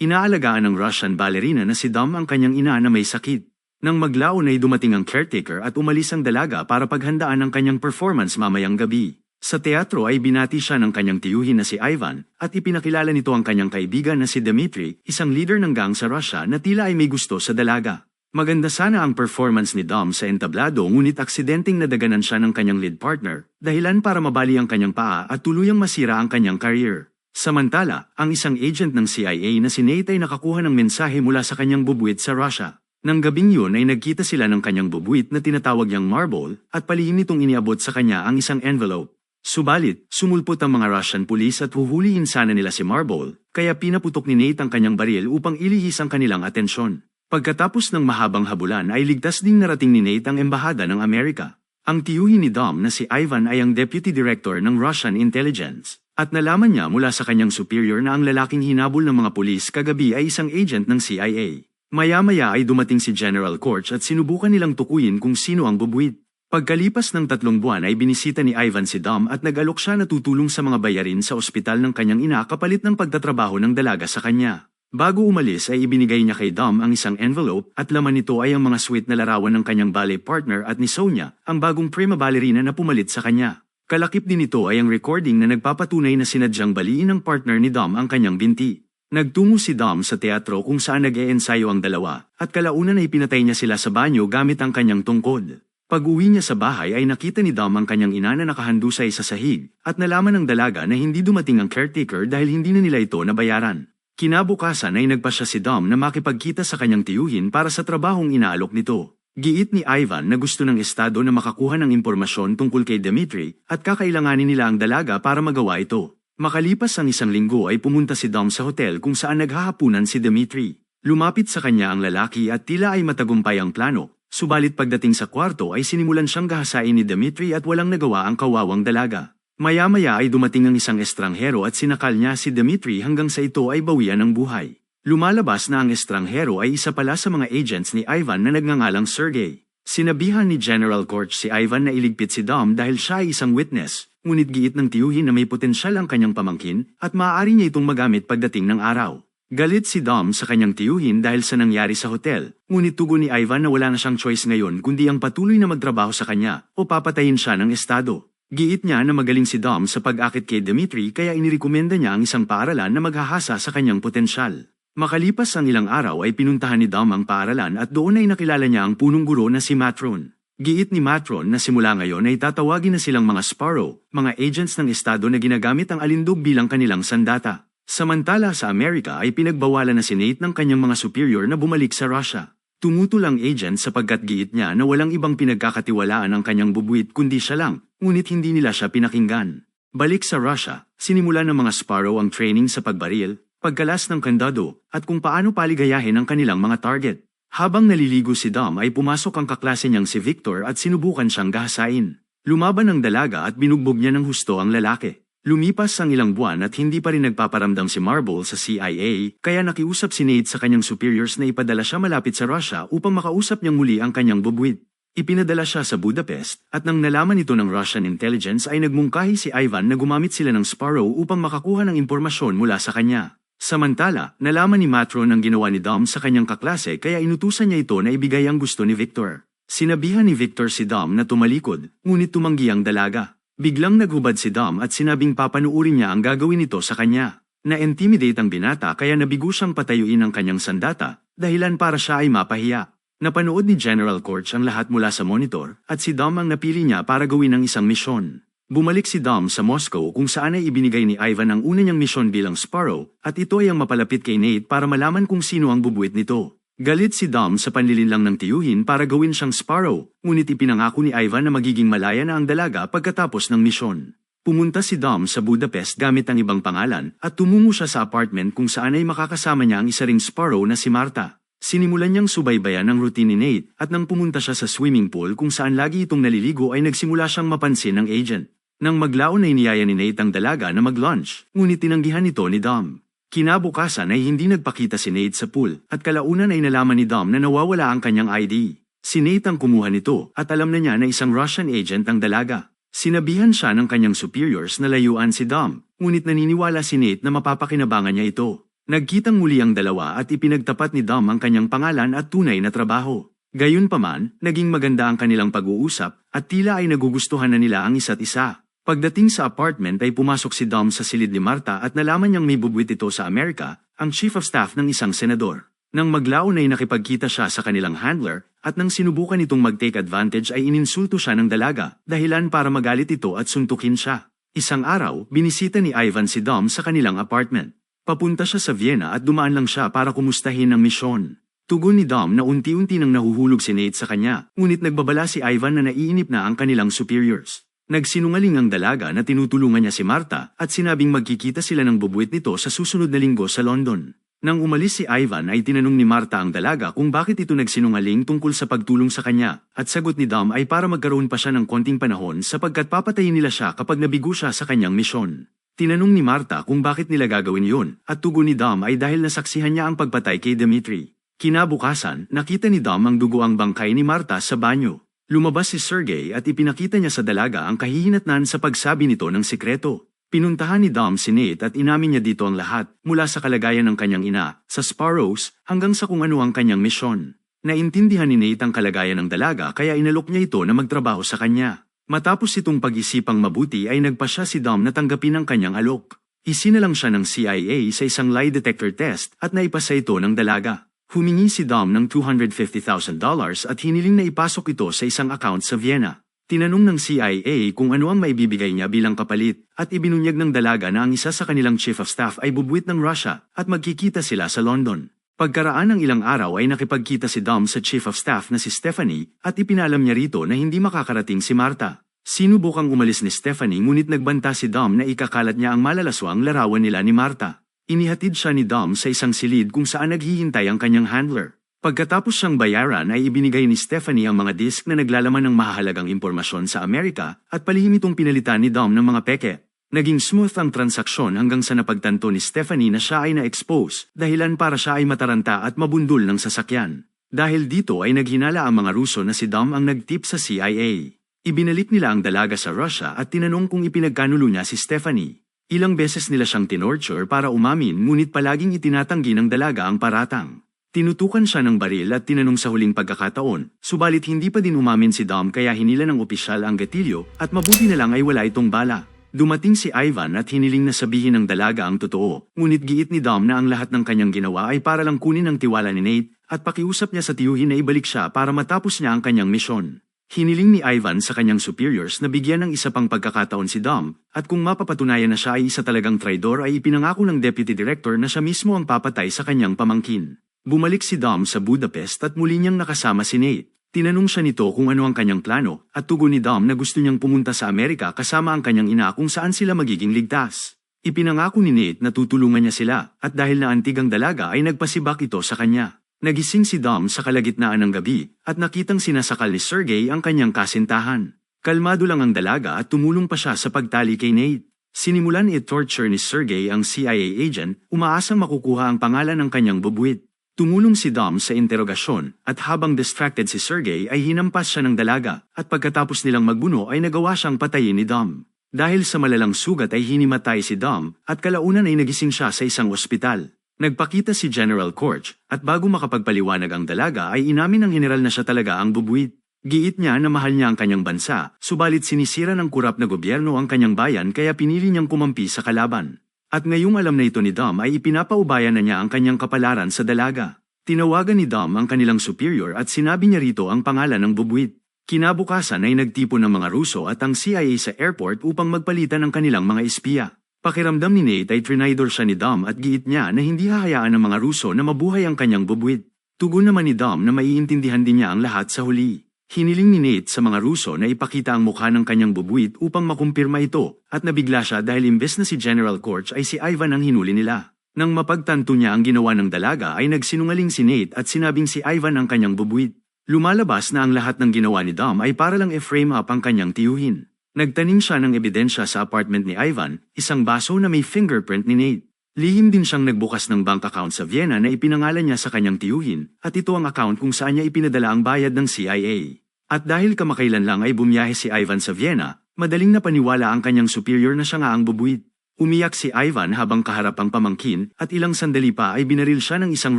Inaalagaan ng Russian ballerina na si Dom ang kanyang ina na may sakit. Nang maglaon ay dumating ang caretaker at umalis ang dalaga para paghandaan ang kanyang performance mamayang gabi. Sa teatro ay binati siya ng kanyang tiyuhin na si Ivan at ipinakilala nito ang kanyang kaibigan na si Dmitry, isang leader ng gang sa Russia na tila ay may gusto sa dalaga. Maganda sana ang performance ni Dom sa entablado ngunit aksidenteng nadaganan siya ng kanyang lead partner, dahilan para mabali ang kanyang paa at tuluyang masira ang kanyang career. Samantala, ang isang agent ng CIA na si Nate ay nakakuha ng mensahe mula sa kanyang bubuit sa Russia. Nang gabing yun ay nagkita sila ng kanyang bubuit na tinatawag niyang marble at palihim nitong iniabot sa kanya ang isang envelope. Subalit, sumulpot ang mga Russian police at huhulihin sana nila si Marble, kaya pinaputok ni Nate ang kanyang baril upang ilihis ang kanilang atensyon. Pagkatapos ng mahabang habulan ay ligtas ding narating ni Nate ang embahada ng Amerika. Ang tiyuhin ni Dom na si Ivan ay ang deputy director ng Russian intelligence, at nalaman niya mula sa kanyang superior na ang lalaking hinabol ng mga pulis kagabi ay isang agent ng CIA. Maya-maya ay dumating si General Korch at sinubukan nilang tukuyin kung sino ang bubuit. Pagkalipas ng tatlong buwan ay binisita ni Ivan si Dom at nag-alok siya na tutulong sa mga bayarin sa ospital ng kanyang ina kapalit ng pagtatrabaho ng dalaga sa kanya. Bago umalis ay ibinigay niya kay Dom ang isang envelope at laman nito ay ang mga sweet na larawan ng kanyang ballet partner at ni Sonia, ang bagong prima ballerina na pumalit sa kanya. Kalakip din ito ay ang recording na nagpapatunay na sinadyang baliin ng partner ni Dom ang kanyang binti. Nagtungo si Dom sa teatro kung saan nag-e-ensayo ang dalawa, at kalaunan ay pinatay niya sila sa banyo gamit ang kanyang tungkod. Pag-uwi niya sa bahay ay nakita ni Dom ang kanyang ina na nakahandusay sa sahig, at nalaman ng dalaga na hindi dumating ang caretaker dahil hindi na nila ito nabayaran. Kinabukasan ay nagpa siya si Dom na makipagkita sa kanyang tiyuhin para sa trabahong inaalok nito. Giit ni Ivan na gusto ng estado na makakuha ng impormasyon tungkol kay Dmitry at kakailanganin nila ang dalaga para magawa ito. Makalipas ang isang linggo ay pumunta si Dom sa hotel kung saan naghahapunan si Dmitry. Lumapit sa kanya ang lalaki at tila ay matagumpay ang plano, subalit pagdating sa kwarto ay sinimulan siyang gahasain ni Dmitry at walang nagawa ang kawawang dalaga. Maya-maya ay dumating ang isang estranghero at sinakal niya si Dmitry hanggang sa ito ay bawian ng buhay. Lumalabas na ang estranghero ay isa pala sa mga agents ni Ivan na nagngangalang Sergey. Sinabihan ni General Korch si Ivan na iligpit si Dom dahil siya ay isang witness, ngunit giit ng tiyuhin na may potensyal ang kanyang pamangkin at maaari niya itong magamit pagdating ng araw. Galit si Dom sa kanyang tiyuhin dahil sa nangyari sa hotel, ngunit tugon ni Ivan na wala na siyang choice ngayon kundi ang patuloy na magtrabaho sa kanya o papatayin siya ng estado. Giit niya na magaling si Dom sa pag-akit kay Dmitry kaya inirekomenda niya ang isang paaralan na maghahasa sa kanyang potensyal. Makalipas ang ilang araw ay pinuntahan ni Dom ang paaralan at doon ay nakilala niya ang punong guro na si Matron. Giit ni Matron na simula ngayon ay tatawagin na silang mga Sparrow, mga agents ng estado na ginagamit ang alindog bilang kanilang sandata. Samantala sa Amerika ay pinagbawalan na si Nate ng kanyang mga superior na bumalik sa Russia. Tumutol ang agent sapagkat giit niya na walang ibang pinagkakatiwalaan ang kanyang bubuit kundi siya lang, ngunit hindi nila siya pinakinggan. Balik sa Russia, sinimula ng mga Sparrow ang training sa pagbaril, pagkalas ng kandado, at kung paano paligayahin ang kanilang mga target. Habang naliligo si Dom ay pumasok ang kaklase niyang si Victor at sinubukan siyang gahasain. Lumaban ang dalaga at binugbog niya ng husto ang lalaki. Lumipas ang ilang buwan at hindi pa rin nagpaparamdam si Marble sa CIA, kaya nakiusap si Nate sa kanyang superiors na ipadala siya malapit sa Russia upang makausap niyang muli ang kanyang bubuit. Ipinadala siya sa Budapest at nang nalaman ito ng Russian intelligence ay nagmungkahi si Ivan na gumamit sila ng Sparrow upang makakuha ng impormasyon mula sa kanya. Samantala, nalaman ni Matron ang ginawa ni Dom sa kanyang kaklase kaya inutusan niya ito na ibigay ang gusto ni Victor. Sinabihan ni Victor si Dom na tumalikod, ngunit tumanggi ang dalaga. Biglang naghubad si Dom at sinabing papanuurin niya ang gagawin nito sa kanya. Na-intimidate ang binata kaya nabigo siyang patayuin ang kanyang sandata, dahilan para siya ay mapahiya. Napanood ni General Korch ang lahat mula sa monitor at si Dom ang napili niya para gawin ang isang misyon. Bumalik si Dom sa Moscow kung saan ay ibinigay ni Ivan ang una niyang misyon bilang Sparrow at ito ay ang mapalapit kay Nate para malaman kung sino ang bubuit nito. Galit si Dom sa panlilinlang ng tiyuhin para gawin siyang Sparrow, ngunit ipinangako ni Ivan na magiging malaya na ang dalaga pagkatapos ng misyon. Pumunta si Dom sa Budapest gamit ang ibang pangalan at tumungo siya sa apartment kung saan ay makakasama niya ang isa ring Sparrow na si Marta. Sinimulan niyang subaybayan ang routine ni Nate at nang pumunta siya sa swimming pool kung saan lagi itong naliligo ay nagsimula siyang mapansin ng agent. Nang maglaon ay niyaya ni Nate ang dalaga na mag-lunch, ngunit tinanggihan ito ni Dom. Kinabukasan ay hindi nagpakita si Nate sa pool at kalaunan ay nalaman ni Dom na nawawala ang kanyang ID. Si Nate ang kumuha nito at alam na niya na isang Russian agent ang dalaga. Sinabihan siya ng kanyang superiors na layuan si Dom, ngunit naniniwala si Nate na mapapakinabangan niya ito. Nagkitang muli ang dalawa at ipinagtapat ni Dom ang kanyang pangalan at tunay na trabaho. Gayunpaman, naging maganda ang kanilang pag-uusap at tila ay nagugustuhan na nila ang isa't isa. Pagdating sa apartment ay pumasok si Dom sa silid ni Marta at nalaman niyang may bubwit ito sa Amerika, ang chief of staff ng isang senador. Nang maglaon ay nakipagkita siya sa kanilang handler at nang sinubukan itong mag-take advantage ay ininsulto siya ng dalaga, dahilan para magalit ito at suntukin siya. Isang araw, binisita ni Ivan si Dom sa kanilang apartment. Papunta siya sa Vienna at dumaan lang siya para kumustahin ang misyon. Tugon ni Dom na unti-unti nang nahuhulog si Nate sa kanya, ngunit nagbabala si Ivan na naiinip na ang kanilang superiors. Nagsinungaling ang dalaga na tinutulungan niya si Marta at sinabing magkikita sila ng bubuit nito sa susunod na linggo sa London. Nang umalis si Ivan ay tinanong ni Marta ang dalaga kung bakit ito nagsinungaling tungkol sa pagtulong sa kanya, at sagot ni Dom ay para magkaroon pa siya ng konting panahon sapagkat papatayin nila siya kapag nabigo siya sa kanyang misyon. Tinanong ni Marta kung bakit nila gagawin yun, at tugon ni Dom ay dahil nasaksihan niya ang pagpatay kay Dimitri. Kinabukasan, nakita ni Dom ang dugo ang bangkay ni Marta sa banyo. Lumabas si Sergey at ipinakita niya sa dalaga ang kahihinatnan sa pagsabi nito ng sikreto. Pinuntahan ni Dom si Nate at inamin niya dito ang lahat, mula sa kalagayan ng kanyang ina, sa Sparrows, hanggang sa kung ano ang kanyang misyon. Naintindihan ni Nate ang kalagayan ng dalaga kaya inalok niya ito na magtrabaho sa kanya. Matapos itong pag-isipang mabuti ay nagpasya si Dom na tanggapin ang kanyang alok. Isinalang siya ng CIA sa isang lie detector test at naipasa ito ng dalaga. Humingi si Dom ng $250,000 at hiniling na ipasok ito sa isang account sa Vienna. Tinanong ng CIA kung ano ang maibibigay niya bilang kapalit at ibinunyag ng dalaga na ang isa sa kanilang chief of staff ay bubuit ng Russia at magkikita sila sa London. Pagkaraan ng ilang araw ay nakipagkita si Dom sa chief of staff na si Stephanie at ipinalam niya rito na hindi makakarating si Marta. Sinubukang umalis ni Stephanie ngunit nagbanta si Dom na ikakalat niya ang malalaswang larawan nila ni Marta. Inihatid siya ni Dom sa isang silid kung saan naghihintay ang kanyang handler. Pagkatapos siyang bayaran ay ibinigay ni Stephanie ang mga disk na naglalaman ng mahalagang impormasyon sa Amerika at palihim itong pinalitan ni Dom ng mga peke. Naging smooth ang transaksyon hanggang sa napagtanto ni Stephanie na siya ay na-expose dahilan para siya ay mataranta at mabundol ng sasakyan. Dahil dito ay naghinala ang mga Ruso na si Dom ang nagtip sa CIA. Ibinalik nila ang dalaga sa Russia at tinanong kung ipinagkanulo niya si Stephanie. Ilang beses nila siyang tinorture para umamin ngunit palaging itinatanggi ng dalaga ang paratang. Tinutukan siya ng baril at tinanong sa huling pagkakataon, subalit hindi pa din umamin si Dom kaya hinila ng opisyal ang gatilyo at mabuti na lang ay wala itong bala. Dumating si Ivan at hiniling na sabihin ng dalaga ang totoo, ngunit giit ni Dom na ang lahat ng kanyang ginawa ay para lang kunin ang tiwala ni Nate at pakiusap niya sa tiyuhin na ibalik siya para matapos niya ang kanyang misyon. Hiniling ni Ivan sa kanyang superiors na bigyan ng isa pang pagkakataon si Dom, at kung mapapatunayan na siya ay isa talagang traidor ay ipinangako ng deputy director na siya mismo ang papatay sa kanyang pamangkin. Bumalik si Dom sa Budapest at muli niyang nakasama si Nate. Tinanong siya nito kung ano ang kanyang plano, at tugon ni Dom na gusto niyang pumunta sa Amerika kasama ang kanyang ina kung saan sila magiging ligtas. Ipinangako ni Nate na tutulungan niya sila, at dahil na antigang dalaga ay nagpasibak ito sa kanya. Nagising si Dom sa kalagitnaan ng gabi at nakitang sinasakal ni Sergey ang kanyang kasintahan. Kalmado lang ang dalaga at tumulong pa siya sa pagtali kay Nate. Sinimulan i-torture ni Sergey ang CIA agent, umaasang makukuha ang pangalan ng kanyang bubuit. Tumulong si Dom sa interogasyon at habang distracted si Sergey ay hinampas siya ng dalaga at pagkatapos nilang magbuno ay nagawa siyang patayin ni Dom. Dahil sa malalang sugat ay hinimatay si Dom at kalaunan ay nagising siya sa isang ospital. Nagpakita si General Korch at bago makapagpaliwanag ang dalaga ay inamin ng general na siya talaga ang bubuit. Giit niya na mahal niya ang kanyang bansa, subalit sinisira ng kurap na gobyerno ang kanyang bayan kaya pinili niyang kumampi sa kalaban. At ngayong alam na ito ni Dom ay ipinapaubayan na niya ang kanyang kapalaran sa dalaga. Tinawagan ni Dom ang kanilang superior at sinabi niya rito ang pangalan ng bubuit. Kinabukasan ay nagtipon ng mga Ruso at ang CIA sa airport upang magpalitan ng kanilang mga espiya. Pakiramdam ni Nate ay trinidor siya ni Dom at giit niya na hindi hahayaan ng mga Ruso na mabuhay ang kanyang bubuit. Tugon naman ni Dom na maiintindihan din niya ang lahat sa huli. Hiniling ni Nate sa mga Ruso na ipakita ang mukha ng kanyang bubuit upang makumpirma ito at nabigla siya dahil imbes na si General Korch ay si Ivan ang hinuli nila. Nang mapagtanto niya ang ginawa ng dalaga ay nagsinungaling si Nate at sinabing si Ivan ang kanyang bubuit. Lumalabas na ang lahat ng ginawa ni Dom ay para lang e-frame up ang kanyang tiyuhin. Nagtanim siya ng ebidensya sa apartment ni Ivan, isang baso na may fingerprint ni Nate. Lihim din siyang nagbukas ng bank account sa Vienna na ipinangalan niya sa kanyang tiyuhin, at ito ang account kung saan niya ipinadala ang bayad ng CIA. At dahil kamakailan lang ay bumiyahe si Ivan sa Vienna, madaling napaniwala ang kanyang superior na siya nga ang bubuit. Umiyak si Ivan habang kaharap ang pamangkin at ilang sandali pa ay binaril siya ng isang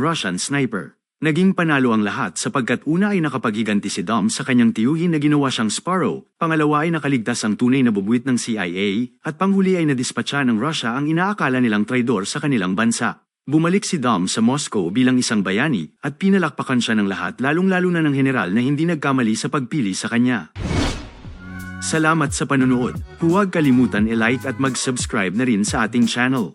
Russian sniper. Naging panalo ang lahat sapagkat una ay nakapaghiganti si Dom sa kanyang tiyuhin na ginawa siyang Sparrow, pangalawa ay nakaligtas ang tunay na bubuit ng CIA, at panghuli ay nadispatcha ng Russia ang inaakala nilang traidor sa kanilang bansa. Bumalik si Dom sa Moscow bilang isang bayani at pinalakpakan siya ng lahat lalong-lalo na ng general na hindi nagkamali sa pagpili sa kanya. Salamat sa panunood. Huwag kalimutan i-like at mag-subscribe na rin sa ating channel.